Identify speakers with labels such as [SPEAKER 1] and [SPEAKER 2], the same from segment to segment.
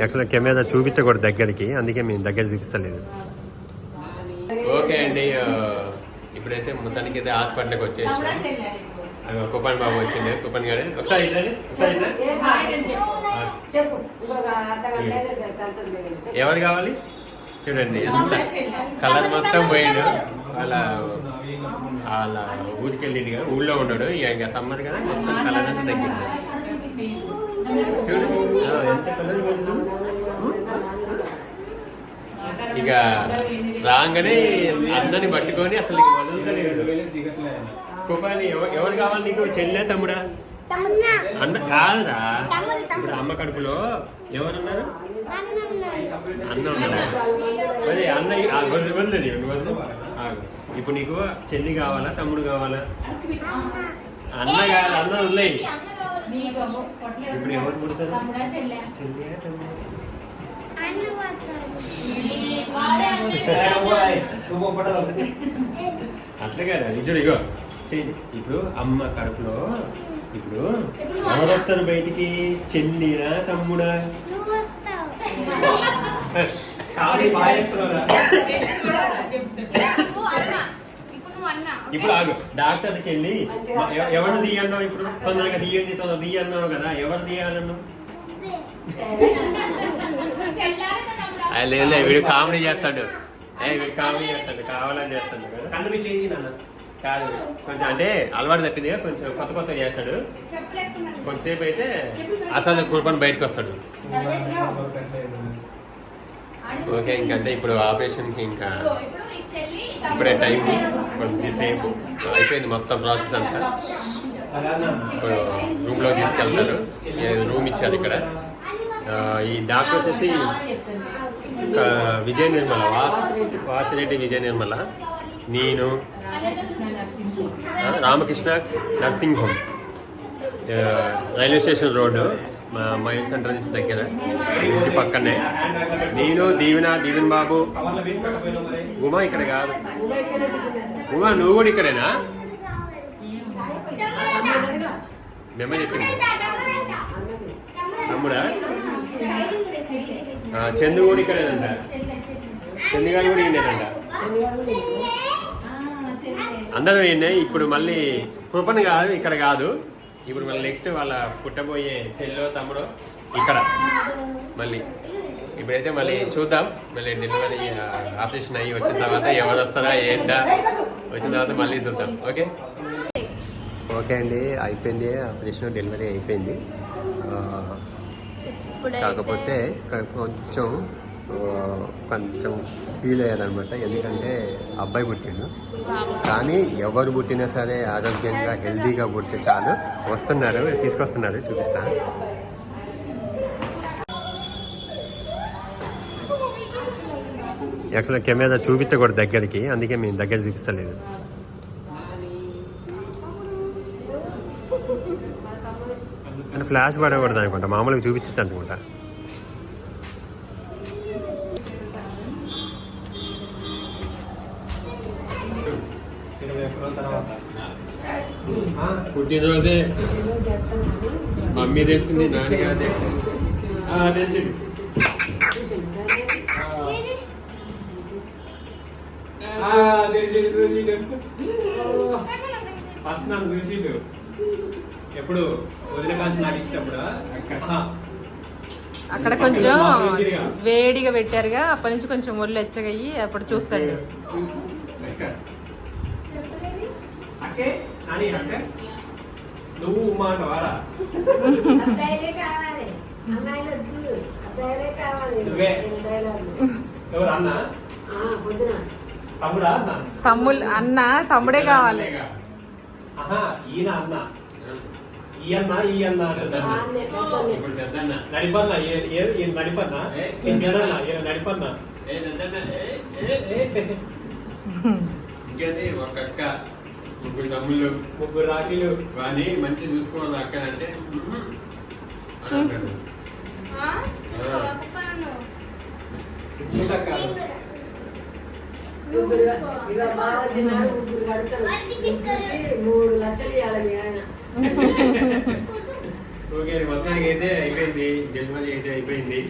[SPEAKER 1] యాక్చువల్గా కెమెరా చూపించకూడదు దగ్గరికి అందుకే మేము దగ్గర చూపిస్తలేదు. ఓకే అండి ఇప్పుడైతే మొత్తానికి అయితే హాస్పిటల్కి వచ్చేసి. కుప్పన్ బాబు వచ్చింది కుప్పన్ గారు ఒకసారి. ఎవరు కావాలి? చూడండి ఎంత కలర్ మొత్తం పోయిండు. వాళ్ళ వాళ్ళ ఊరికి వెళ్ళిండు కదా ఊళ్ళో ఉన్నాడు. ఇక ఇంకా సమ్మర్ కదా మొత్తం కలర్ అంతా తగ్గింది ఇక రాగానే అన్నని పట్టుకొని అసలు కుపాని ఎవ- ఎవరు కావాలి నీకు? చెల్లె తమ్ముడా? అన్న కాదురా. ఇప్పుడు అమ్మ కడుపులో ఎవరున్నారు? అన్న ఉన్నాడా? మరి అన్నయ్య ఆ, వదిలే వదిలేని వదిలే. ఆగు. ఇప్పుడు నీకు చెల్లి కావాలా తమ్ముడు కావాలా? అన్న. కావాలి అన్న ఉన్నాయి. ఇప్పుడు ఎవరు పుడతారు చెల్లి? తమ్ముడు?
[SPEAKER 2] అన్న పోతాడు
[SPEAKER 1] అట్లా కదా నిజుడు ఇగో. చెయ్యి ఇప్పుడు అమ్మ కడుపులో ఇప్పుడు ఎవరు వస్తారు బయటికి. చెల్లినా తమ్ముడా?
[SPEAKER 2] వస్తావు.
[SPEAKER 1] ఇప్పుడు ఆగు. డాక్టర్కి వెళ్ళి ఎవరు తీయన్నావు ఇప్పుడు? తొందరగా తీయండి తొందరగా తీయన్నావు కదా. ఎవరు తీయాలన్నావు? లేదు వీడు కామెడీ చేస్తాడు. ఏ వీడు కామెడీ చేస్తాడు కావాలని చేస్తాడు కదా.
[SPEAKER 3] కన్ను చేయి నాన్న
[SPEAKER 1] కాదు. కొంచెం అంటే అలవాటు తప్పింది కొంచెం కొత్త కొత్త చేస్తాడు. కొంతసేపు అయితే అసలు కుర్పని బయటకు వస్తాడు. ఓకే ఇంకంటే ఇప్పుడు ఆపరేషన్కి ఇంకా ఇప్పుడే టైం కొద్దిసేపు అయిపోయింది మొత్తం ప్రాసెస్ అంతా. ఇప్పుడు రూమ్లో తీసుకెళ్తారు. రూమ్ ఇచ్చారు ఇక్కడ. ఈ డాక్టర్ వచ్చేసి విజయ నిర్మల వాస్ వాసిరెడ్డి విజయ నిర్మల నేను Ramakrishna nursing home. Railway station road మా సెంటర్ నుంచి దగ్గర నుంచి పక్కనే. నేను దీవెన దీవెన్ బాబు. ఉమా ఇక్కడ కాదు. ఉమా నువ్వు కూడా ఇక్కడేనా?
[SPEAKER 4] అన్నదిగా.
[SPEAKER 1] మేమే చెప్పింది. తమ్ముడా? చందు కూడా ఇక్కడేనంట. చందు గారు కూడా
[SPEAKER 4] ఇక్కడేనంట
[SPEAKER 1] అందరం ఈయనే ఇప్పుడు మళ్ళీ కృపణ కాదు ఇక్కడ కాదు. ఇప్పుడు మళ్ళీ నెక్స్ట్ వాళ్ళ పుట్టబోయే చెల్లో తమ్ముడు ఇక్కడ. మళ్ళీ ఇప్పుడైతే మళ్ళీ చూద్దాం. మళ్ళీ డెలివరీ ఆపరేషన్ అయ్యి వచ్చిన తర్వాత ఎవరు వస్తారా ఏంటా? వచ్చిన తర్వాత మళ్ళీ చూద్దాం. ఓకే? ఓకే అండి అయిపోయింది. ఆపరేషన్ డెలివరీ అయిపోయింది. కాకపోతే కొంచెం కొంచెం ఫీల్ అయ్యారనమాట ఎందుకంటే అబ్బాయి పుట్టిండు. కానీ ఎవరు పుట్టినా సరే ఆరోగ్యంగా హెల్తీగా పుట్టితే చాలు. వస్తున్నారు తీసుకొస్తున్నారు చూపిస్తా. యాక్చువల్గా కెమెరా చూపించకూడదు దగ్గరికి. అందుకే మేము దగ్గర చూపిస్తలేదు. అంటే ఫ్లాష్ పడకూడదు అనుకుంటా. మామూలుగా చూపించచ్చు అనుకుంటా. పుట్టినరోజే. మమ్మీ తెలిసింది నాన్నగారు తెలిసింది ఆ, తెలిసింది
[SPEAKER 3] తెలిసిండు చూసిండు. ఫస్ట్ నన్ను చూసిండు. ఎప్పుడు? వదిన కాల్చి నాకు ఇష్టప్పుడు
[SPEAKER 5] అక్కడ కొంచెం వేడిగా పెట్టారుగా అప్పటి నుంచి కొంచెం ఒళ్ళు ఎచ్చగయ్యి అప్పుడు చూస్తాడు.
[SPEAKER 3] నాని అక్క నువ్వు ఉమ్మా అంటవారా
[SPEAKER 4] అబ్బాయిలే కావాలి అమ్మాయిలు వద్దు అబ్బాయిలే కావాలి
[SPEAKER 3] నువ్వే.
[SPEAKER 4] డైలాగులు.
[SPEAKER 3] ఎవరు అన్న
[SPEAKER 4] ఆ, పొద్దున
[SPEAKER 3] తమ్ముడా అన్న
[SPEAKER 5] తమ్ముళ్ళు అన్న తమ్ముడే కావాలి
[SPEAKER 3] ఆహా ఈయన అన్న ఈ అన్న ఈ అన్న అంటున్నారు.
[SPEAKER 4] ఆ అన్నే, పెద్దన్నే.
[SPEAKER 1] ఇప్పుడు పెద్దన్న
[SPEAKER 3] నడిపన్న ఏ- ఏ- ఈయన నడిపన్న
[SPEAKER 1] ఏ,
[SPEAKER 3] చిన్నదన్న ఈయన నడిపన్న
[SPEAKER 1] ఏ పెద్దన్న ఏ, ఏ,
[SPEAKER 3] ఏ,
[SPEAKER 1] ఇంకేంది ఒక అక్క ముగ్గురు తమ్ముళ్ళు.
[SPEAKER 3] ముగ్గురు రాఖీలు.
[SPEAKER 1] వాడిని మంచి చూసుకోవాలి అక్క అంటే అని అంటాడు.
[SPEAKER 3] తీసుకుంటా అక్క.
[SPEAKER 4] ముగ్గురు ఇక బాగా చిన్నాడు ముగ్గురు కడతారు. ముగ్గురికి మూడు లక్షలు ఇవ్వాలి ఆయన.
[SPEAKER 1] ఓకే మొత్తానికి అయితే అయిపోయింది. డెలివరీ అయితే అయిపోయింది.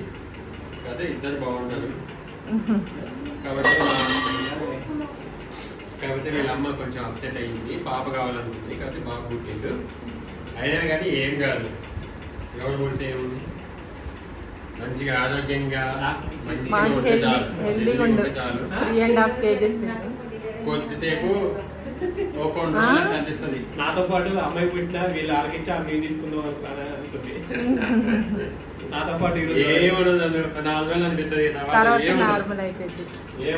[SPEAKER 1] అదే ఇద్దరు బాగున్నారు కాబట్టి కాకపోతే వీళ్ళ అమ్మ కొంచెం అప్సెట్ అయింది పాప కావాలనుకుంది కాబట్టి బాబు పుట్టిండు. అయినా కానీ ఏం కాదు. ఎవరు పుడితే ఏముంది? మంచిగా ఆరోగ్యంగా మంచిగా ఉంటే చాలు. కొద్దిసేపు
[SPEAKER 3] నాతో పాటు అమ్మాయి పుట్టిన వీళ్ళు ఆరగించి ఆమె నేను తీసుకుందాం అని అనుకుంది. నాతో పాటు.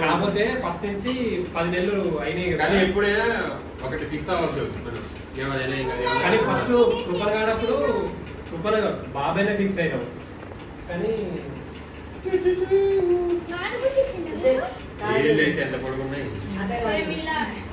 [SPEAKER 3] కాకపోతే ఫస్ట్ నుంచి పది నెలలు అయినాయి కదా.
[SPEAKER 1] కానీ ఎప్పుడైనా ఒకటి ఫిక్స్ ఎవరైనా.
[SPEAKER 3] కానీ ఫస్ట్ కృపర్ కానప్పుడు కృపర్ బాబాయ్నే ఫిక్స్ అయినాం. కానీ
[SPEAKER 1] ఎంత పొడుగున్నాయి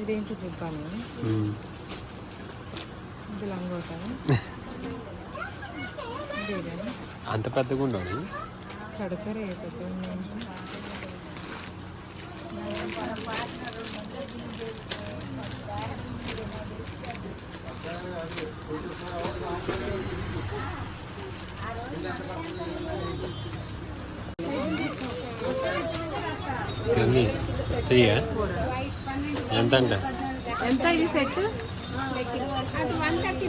[SPEAKER 5] ఇదేంటి
[SPEAKER 1] ఉమ్.
[SPEAKER 5] ఇది లంగోట? ఇదేనా?
[SPEAKER 1] అంత పెద్దగా ఉండవు
[SPEAKER 5] కడతారే పెద్ద ఉన్నాయి
[SPEAKER 1] ఎన్ని త్రీయా ఎంత అంట
[SPEAKER 5] ఎంత ఇది సెట్?
[SPEAKER 2] అది వన్ థర్టీ